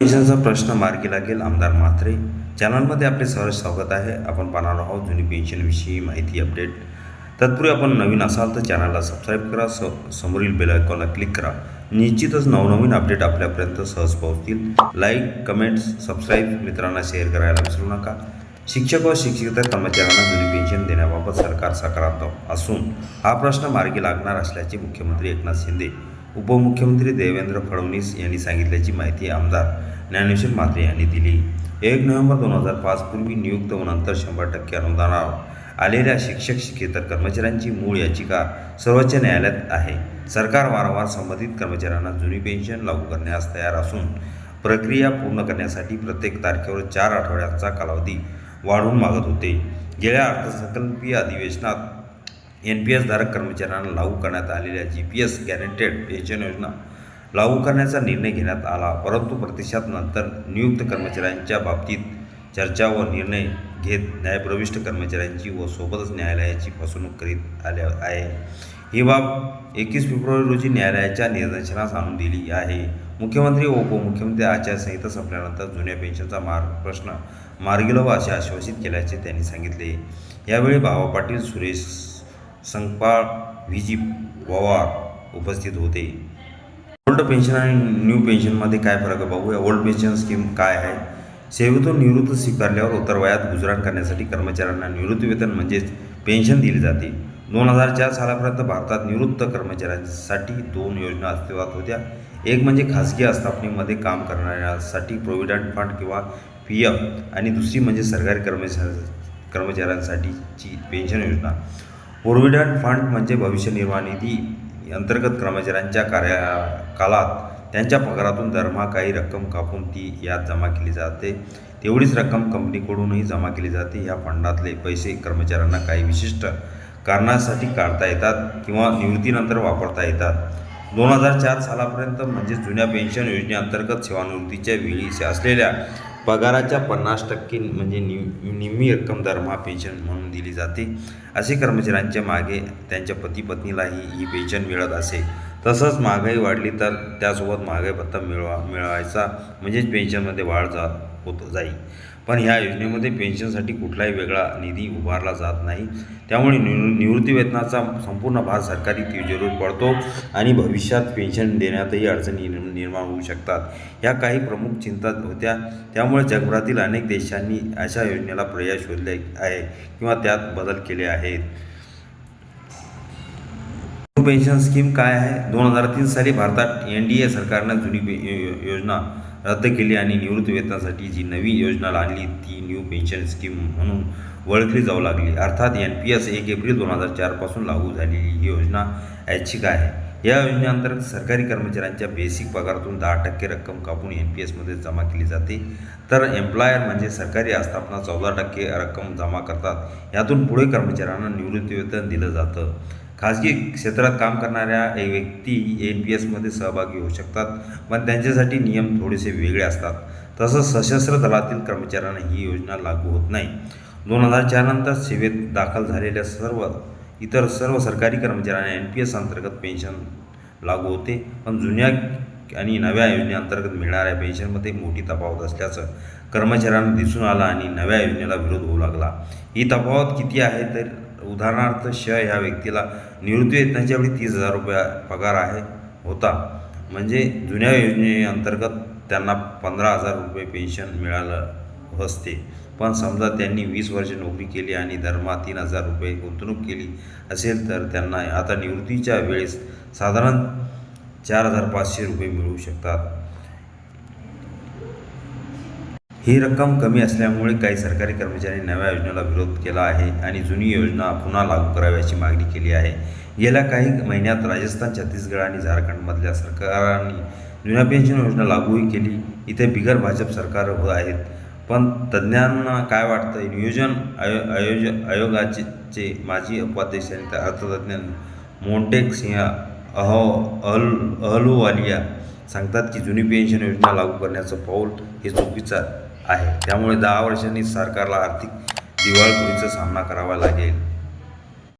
पेन्शनचा प्रश्न मार्गी लागेल आमदार म्हात्रे. चॅनलमध्ये आपले सहज स्वागत आहे. आपण पाहणार आहोत जुनी पेन्शनविषयी माहिती अपडेट. तत्पूर्वी आपण नवीन असाल तर चॅनलला सबस्क्राईब करा. स समोरील बेल आयकॉनला क्लिक करा. निश्चितच नवनवीन अपडेट आपल्यापर्यंत सहज पोहोचतील. लाईक कमेंट्स सबस्क्राईब मित्रांना शेअर करायला विसरू नका. शिक्षक व शिक्षिकेतर कर्मचाऱ्यांना जुनी पेन्शन देण्याबाबत सरकार सकारात्मक असून हा प्रश्न मार्गी लागणार असल्याचे मुख्यमंत्री एकनाथ शिंदे उपमुख्यमंत्री देवेंद्र फडणवीस यांनी सांगितल्याची माहिती आमदार ज्ञानेश्वर म्हात्रे यांनी दिली. एक नोव्हेंबर दोन हजार पाचपूर्वी नियुक्त व नंतर शंभर टक्के अनुदानावर आलेल्या शिक्षक शिक्षेतर कर्मचाऱ्यांची मूळ याचिका सर्वोच्च न्यायालयात आहे. सरकार वारंवार संबंधित कर्मचाऱ्यांना जुनी पेन्शन लागू करण्यास तयार असून प्रक्रिया पूर्ण करण्यासाठी प्रत्येक तारखेवर चार आठवड्यांचा कालावधी वाढवून मागत होते. गेल्या अर्थसंकल्पीय अधिवेशनात एन पी एसधारक कर्मचाऱ्यांना लागू करण्यात आलेल्या G P S guaranteed pension योजना लागू करण्याचा निर्णय घेण्यात आला. परंतु प्रतिसाद नंतर नियुक्त कर्मचाऱ्यांच्या बाबतीत चर्चा व निर्णय घेत न्यायप्रविष्ट कर्मचाऱ्यांची व सोबतच न्यायालयाची फसवणूक करीत आल्या आहे. ही बाब एकवीस फेब्रुवारी रोजी न्यायालयाच्या निदर्शनास आणून दिली आहे. मुख्यमंत्री व उपमुख्यमंत्री आचारसंहिता संपल्यानंतर जुन्या पेन्शनचा मार प्रश्न मार्गी लावा असे आश्वासित केल्याचे त्यांनी सांगितले. यावेळी भावा पाटील सुरेश संपाळ व्ही जी पवार उपस्थित होते. ओल्ड पेन्शन आणि न्यू पेन्शनमध्ये काय फरक आहे बघूया ओल्ड पेन्शन स्कीम काय आहे? सेवेतून निवृत्त स्वीकारल्यावर उत्तर वयात गुजराण करण्यासाठी कर्मचाऱ्यांना निवृत्तीवेतन म्हणजेच पेन्शन दिली जाते. दोन हजार चार सालापर्यंत भारतात निवृत्त कर्मचाऱ्यांसाठी दोन योजना अस्तित्वात होत्या. एक म्हणजे खासगी आस्थापनेमध्ये काम करणाऱ्यांसाठी प्रोव्हिडंट फंड किंवा पी एफ आणि दुसरी म्हणजे सरकारी कर्मचाऱ्या कर्मचाऱ्यांसाठीची पेन्शन योजना. प्रोव्हिडंट फंड म्हणजे भविष्य निर्वाह निधी. अंतर्गत कर्मचाऱ्यांच्या कार्या काळात त्यांच्या पगारातून दरमहा काही रक्कम कापून ती यात जमा केली जाते. तेवढीच रक्कम कंपनीकडूनही जमा केली जाते. या फंडातले पैसे कर्मचाऱ्यांना काही विशिष्ट कारणासाठी काढता येतात किंवा निवृत्तीनंतर वापरता येतात. दोन हजार चार सालापर्यंत म्हणजे जुन्या पेन्शन योजनेअंतर्गत सेवानिवृत्तीच्या वेळी असलेल्या पगाराच्या पन्नास टक्के म्हणजे नि निम्मी रक्कम दरमहा पेन्शन म्हणून दिली जाते. असे कर्मचाऱ्यांच्या मागे त्यांच्या पती पत्नीलाही ही पेन्शन मिळत असे. तसंच महागाई वाढली तर त्यासोबत महागाई भत्ता मिळवा मिळवायचा म्हणजेच पेन्शनमध्ये वाढ जा होत जाईल. पण ह्या योजनेमध्ये पेन्शनसाठी कुठलाही वेगळा निधी उभारला जात नाही. त्यामुळे निवृ निवृत्तीवेतनाचा संपूर्ण भार सरकारी तिजोरीवर पडतो आणि भविष्यात पेन्शन देण्यातही अडचणी निर्म- निर्माण होऊ शकतात. या काही प्रमुख चिंता होत्या. त्यामुळे जगभरातील अनेक देशांनी अशा योजनेला पर्याय शोधले आहे किंवा त्यात बदल केले आहेत. पेन्शन स्कीम काय आहे? दोन हजार तीन साली भारतात एन डी ए सरकारनं जुनी यो- यो- योजना रद्द केली आणि निवृत्तीवेतनासाठी जी नवी योजना आणली ती न्यू पेन्शन स्कीम म्हणून ओळखली जाऊ लागली. अर्थात एन पी एस एक एप्रिल दोन हजार चारपासून लागू झालेली ही योजना ऐच्छिक आहे. या योजनेअंतर्गत सरकारी कर्मचाऱ्यांच्या बेसिक पगारातून दहा टक्के रक्कम कापून एन पी एसमध्ये जमा केली जाते. तर एम्प्लॉयर म्हणजे सरकारी आस्थापना चौदा टक्के रक्कम जमा करतात. यातून पुढे कर्मचाऱ्यांना निवृत्तीवेतन दिलं जातं. खाजगी क्षेत्रात काम करणाऱ्या व्यक्ती एन पी एसमध्ये सहभागी होऊ शकतात पण त्यांच्यासाठी नियम थोडेसे वेगळे असतात. तसंच सशस्त्र दलातील कर्मचाऱ्यांना ही योजना लागू होत नाही. दोन हजार चारनंतर सेवेत दाखल झालेल्या सर्व इतर सर्व सरकारी कर्मचाऱ्यांना एन पी एस अंतर्गत पेन्शन लागू होते. पण जुन्या आणि नव्या योजनेअंतर्गत मिळणाऱ्या पेन्शनमध्ये मोठी तफावत असल्याचं कर्मचाऱ्यांना दिसून आलं आणि नव्या योजनेला विरोध होऊ लागला. ही तफावत किती आहे? तर उदाहरणार्थ श ह्या व्यक्तीला निवृत्तीवेतनाच्या वेळी तीस हजार रुपया पगार आहे होता. म्हणजे जुन्या योजनेअंतर्गत त्यांना पंधरा हजार रुपये पेन्शन मिळालं असते. पण समजा त्यांनी वीस वर्ष नोकरी केली आणि दरमहा तीन हजार रुपये गुंतवणूक केली असेल तर त्यांना आता निवृत्तीच्या वेळेस साधारण चार हजार पाचशे रुपये मिळू शकतात. ही रक्कम कमी असल्यामुळे काही सरकारी कर्मचाऱ्यांनी नव्या योजनेला विरोध केला आहे आणि जुनी योजना पुन्हा लागू कराव्याची मागणी केली आहे. गेल्या काही महिन्यात राजस्थान छत्तीसगड आणि झारखंडमधल्या सरकारांनी जुन्या पेन्शन योजना लागूही केली. इथे बिगर भाजप सरकार होत आहेत. पण तज्ज्ञांना काय वाटतं नियोजन आयो आयोज आयोगाचे चे माजी उपाध्यक्ष आणि अर्थतज्ज्ञ मोंटेक सिंह अहो अहल अहलुवालिया सांगतात की जुनी पेन्शन योजना लागू करण्याचं पाऊल हे चुकीचं आहे. त्यामुळे दहा वर्षांनी सरकारला आर्थिक दिवाळखोरीचा सामना करावा लागेल.